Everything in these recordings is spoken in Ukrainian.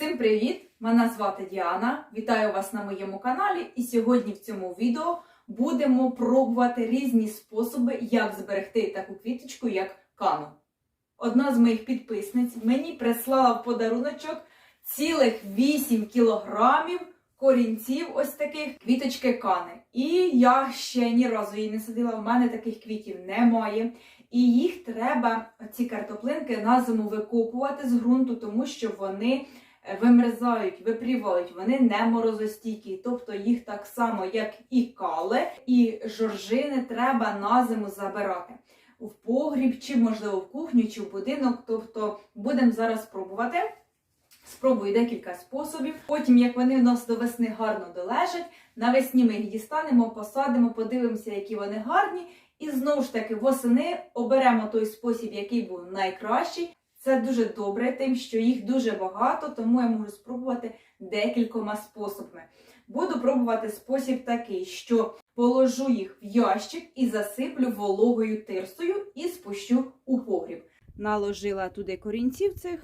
Всім привіт! Мене звати Діана. Вітаю вас на моєму каналі. І сьогодні в цьому відео будемо пробувати різні способи, як зберегти таку квіточку, як кану. Одна з моїх підписниць мені прислала в подаруночок цілих 8 кілограмів корінців ось таких квіточки кани. І я ще ні разу її не садила. В мене таких квітів немає. І їх треба, ці картоплинки, на зиму викопувати з ґрунту, тому що вони вимерзають, випрівають, вони не морозостійкі. Тобто їх так само, як і кали, і жоржини треба на зиму забирати. В погріб, чи, можливо, в кухню, чи в будинок. Тобто будемо зараз пробувати. Спробую декілька способів. Потім, як вони в нас до весни гарно долежать, навесні ми їх дістанемо, посадимо, подивимося, які вони гарні. І знову ж таки, восени оберемо той спосіб, який був найкращий. Це дуже добре, тим, що їх дуже багато, тому я можу спробувати декількома способами. Буду пробувати спосіб такий, що положу їх в ящик і засиплю вологою тирсою і спущу у погріб. Наложила туди корінців цих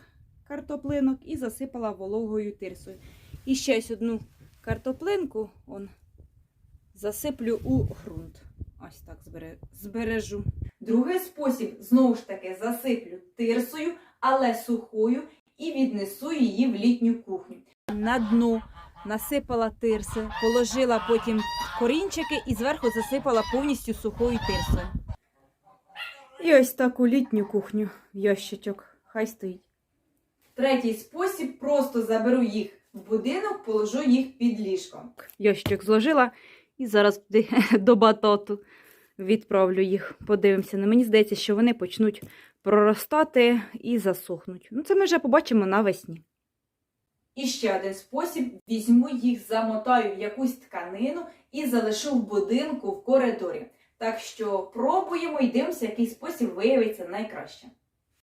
картоплинок і засипала вологою тирсою. І ще ось одну картоплинку он, засиплю у ґрунт. Ось так збережу. Другий спосіб, знову ж таки, засиплю тирсою, але сухою, і віднесу її в літню кухню. На дно насипала тирси, положила потім корінчики і зверху засипала повністю сухою тирсою. І ось таку літню кухню в ящичок. Хай стоїть. Третій спосіб просто заберу їх в будинок, положу їх під ліжком. Ящик зложила і зараз до батату відправлю їх. Подивимося. Ну, мені здається, що вони почнуть проростати і засохнуть. Ну, це ми вже побачимо навесні. І ще один спосіб: візьму їх, замотаю в якусь тканину і залишу в будинку в коридорі. Так що пробуємо і дивимося, який спосіб виявиться найкраще.